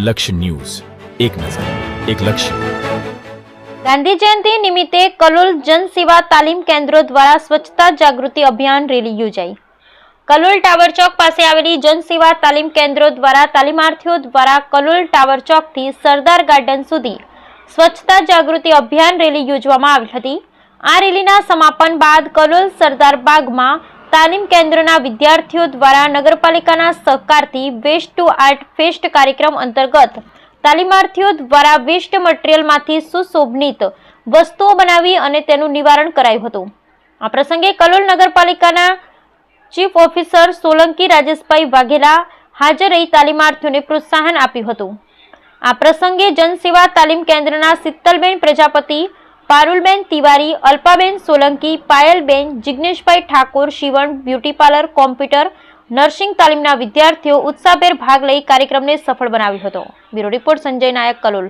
લક્ષ્ય ન્યૂઝ. એક નજર, એક લક્ષ્ય. ગાંધી જયંતિ નિમિત્તે કલોલ જનસેવા તાલીમ કેન્દ્રો દ્વારા સ્વચ્છતા જાગૃતિ અભિયાન રેલી યોજાઈ. કલોલ ટાવર ચોક પાસે આવેલી જનસેવા તાલીમ કેન્દ્રો દ્વારા તાલીમાર્થીઓ દ્વારા કલોલ ટાવર ચોકથી સરદાર ગાર્ડન સુધી સ્વચ્છતા જાગૃતિ અભિયાન રેલી યોજવામાં આવી હતી. આ રેલીના સમાપન બાદ કલોલ સરદાર બાગમાં તાલીમ કેન્દ્રના વિદ્યાર્થીઓ દ્વારા નગરપાલિકાના સહકારથી વેસ્ટ ટુ આર્ટ ફેસ્ટ કાર્યક્રમ અંતર્ગત તાલીમાર્થીઓ દ્વારા વેસ્ટ મટીરિયલમાંથી સુશોભનિત વસ્તુઓ બનાવી અને તેનું નિવારણ કરાયું હતું. આ પ્રસંગે કલોલ નગરપાલિકાના ચીફ ઓફિસર સોલંકી રાજેશભાઈ વાઘેલા હાજર રહી તાલીમાર્થીઓને પ્રોત્સાહન આપ્યું હતું. આ પ્રસંગે જનસેવા તાલીમ કેન્દ્રના શીતલબેન પ્રજાપતિ પારુલબેન તિવારી, અલ્પાબેન સોલંકી, પાયલબેન, જિગ્નેશભાઈ ઠાકોર, શિવણ, બ્યુટી પાર્લર, કોમ્પ્યુટર, નર્સિંગ તાલીમના વિદ્યાર્થીઓ ઉત્સાહભેર ભાગ લઈ કાર્યક્રમને સફળ બનાવ્યો હતો. Bureau report Sanjay Nayak, Kalol.